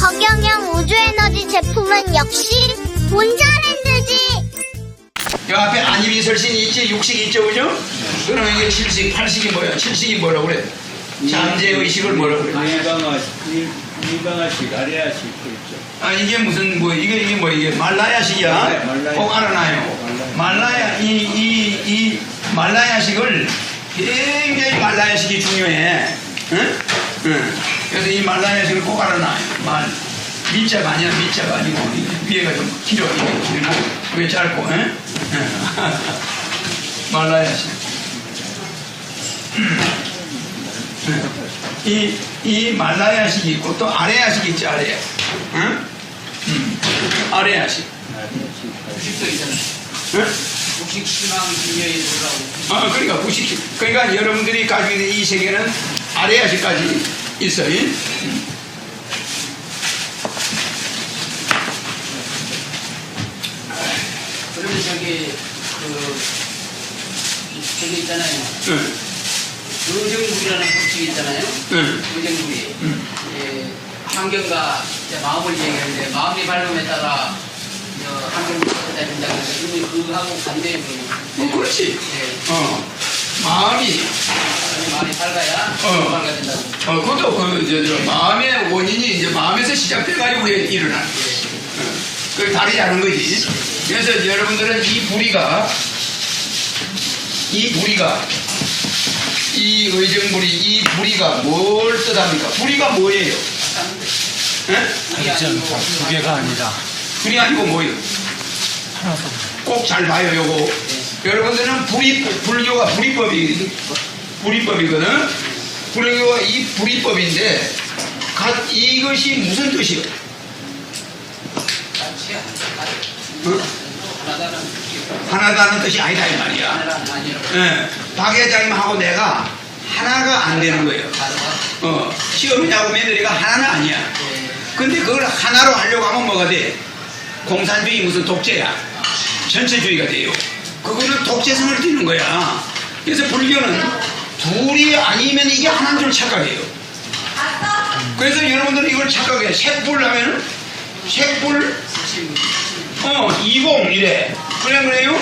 허경영 우주에너지 제품은 역시 본자랜드지. 요 앞에 안입이 설신이 있지, 육식이 있죠, 그죠? 그러면 이게 칠식, 팔식이 뭐야? 칠식이 뭐라 그래? 잠재의식을 뭐라 그래? 일강화식, 일- 일강화식, 아래화식 그렇죠. 아 이게 무슨 뭐 이게 이게 뭐 이게 말라야식이야? 네, 말라야. 꼭 알아놔요. 말라야 이 이 이 말라야식을 굉장히 말라야식이 중요해. 응? 응. 그래서 이꼭 알아놔요. 말 밑자가 아니야 밑자가 아니고 이 위에가 좀 길어 이게 길고 위에 짧고. 응? 응. 말라야식. 이, 이 말라야식이 있고 또 아래야식이 있지 아래야 응? 음. 아래야식 응? 희망 중요에 놀라고 아 그러니까 구식 그러니까 여러분들이 가지고 있는 이 세계는 아래야식까지 음. 그러면 저기 그 저기 있잖아요 응. 의정부리라는 법칙이 있잖아요 응. 의정부리 음. 예, 환경과 마음을 얘기하는데 마음이 밝음에 따라 어, 환경을 바꿔야 된다고 해서 이미 그하고 반대에 어, 그렇지 예, 어 마음이 마음이 밝아야 어. 밝아야 된다고 어 그것도 그 저, 저, 마음의 원인이 이제 마음에서 시작돼 가지고 일어나는 거예요 그 다르지 않은 거지. 그래서 여러분들은 이 부리가 이 부리가 이 의정부리 이 부리가 뭘 뜻합니까? 부리가 뭐예요? 예? 아니고 두 개가 아니라 불이 아니고 뭐예요? 꼭잘 봐요, 요거. 여러분들은 불이, 불교가 불이법이, 불이법이거든? 불교가 이 불이법인데, 가- 이것이 무슨 뜻이요? 어? 하나다는 뜻이 아니다, 이 말이야. 예. 박 회장님하고 내가 하나가 안 되는 거예요. 어, 시어머니하고 며느리가 하나는 아니야. 예, 근데 그걸 하나로 하려고 하면 뭐가 돼? 공산주의 무슨 독재야. 전체주의가 돼요. 그거는 독재성을 띠는 거야. 그래서 불교는 둘이 아니면 이게 하나인 줄 착각해요. 그래서 여러분들은 이걸 착각해. 색불 하면은 색불 어, 이공 이래. 그래 그래요?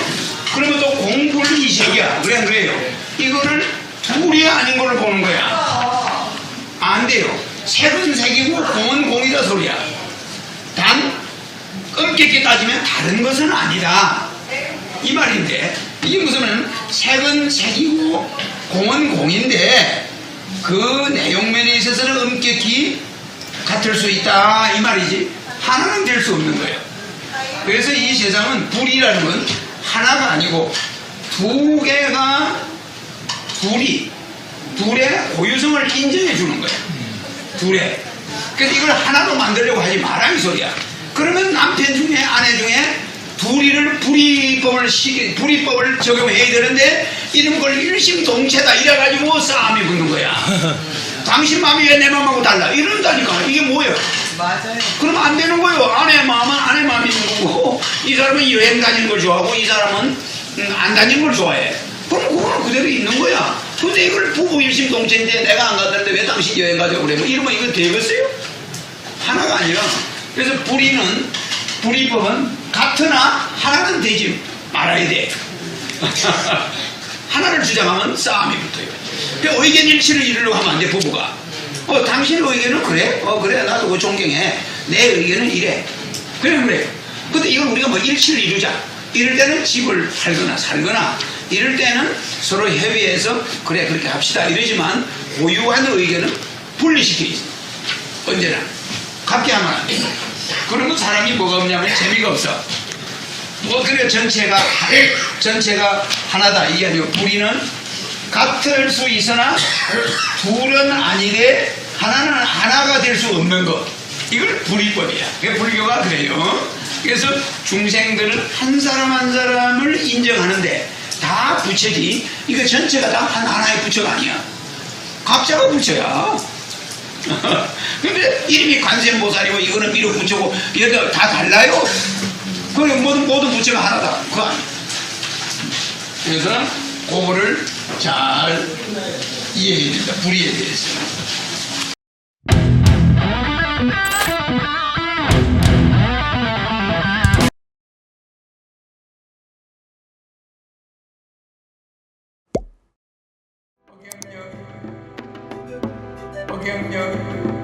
그러면 또 공불 이색이야. 그래 그래요? 이거를 둘이 아닌 걸로 보는 거야. 안 돼요. 색은 색이고 공은 공이다 소리야. 단 엄격히 따지면 다른 것은 아니다. 이 말인데 이게 무슨 색은 색이고 공은 공인데 그 내용면에 있어서는 엄격히 같을 수 있다 이 말이지 하나는 될 수 없는 거예요. 그래서 이 세상은 불이라는 건 하나가 아니고 두 개가 둘이 둘의 고유성을 인정해 주는 거예요. 둘에. 그래서 이걸 하나로 만들려고 하지 마라 이 소리야. 그러면 남편 중에 아내 중에 둘이를 불이법을 시 불이법을 적용해야 되는데 이런 걸 일심동체다 이래가지고 싸움이 붙는 거야. 당신 마음이 왜 내 마음하고 달라? 이런다니까 이게 뭐예요? 맞아요 그럼 안 되는 거예요. 아내 마음은 아내 있는 거고 이 사람은 여행 다니는 걸 좋아하고 이 사람은 음, 안 다니는 걸 좋아해. 그럼 그거는 그대로 있는 거야. 근데 이걸 부부 일심동체인데 내가 안 갔다는데 왜 당신 여행 가자고 그래? 뭐 이러면 이거 되겠어요? 하나가 아니라 그래서 불의는 불의법은 같으나 하나는 되지 말아야 돼. 하나를 주장하면 싸움이 붙어요. 그 의견 일치를 이루려고 하면 안 돼, 부부가. 어, 당신의 의견은 그래? 어, 그래. 나도 그거 존경해. 내 의견은 이래. 그래, 그래. 근데 이걸 우리가 뭐 일치를 이루자. 이럴 때는 집을 팔거나 살거나 이럴 때는 서로 협의해서 그래, 그렇게 합시다. 이러지만 고유한 의견은 분리시켜 있어. 언제나. 같게 하면 안 돼. 그러면 사람이 뭐가 없냐면 재미가 없어. 뭐 그래 전체가 하- 전체가 하나다. 이게 아니고 우리는 같을 수 있으나 둘은 아니되 하나는 하나가 될 수 없는 것. 이걸 불이법이야. 불교가 그래요. 그래서 중생들은 한 사람 한 사람을 인정하는데 다 부처지. 이거 전체가 다한 하나의 부처가 아니야. 각자가 부처야 근데 이름이 관세음보살이고 이거는 미륵 부처고 이렇게 다 달라요? 그래 모든 모든 부처가 하나다. 그거 아니야. 그래서 그거를 잘 이해해야 된다. 불이에 대해서 경력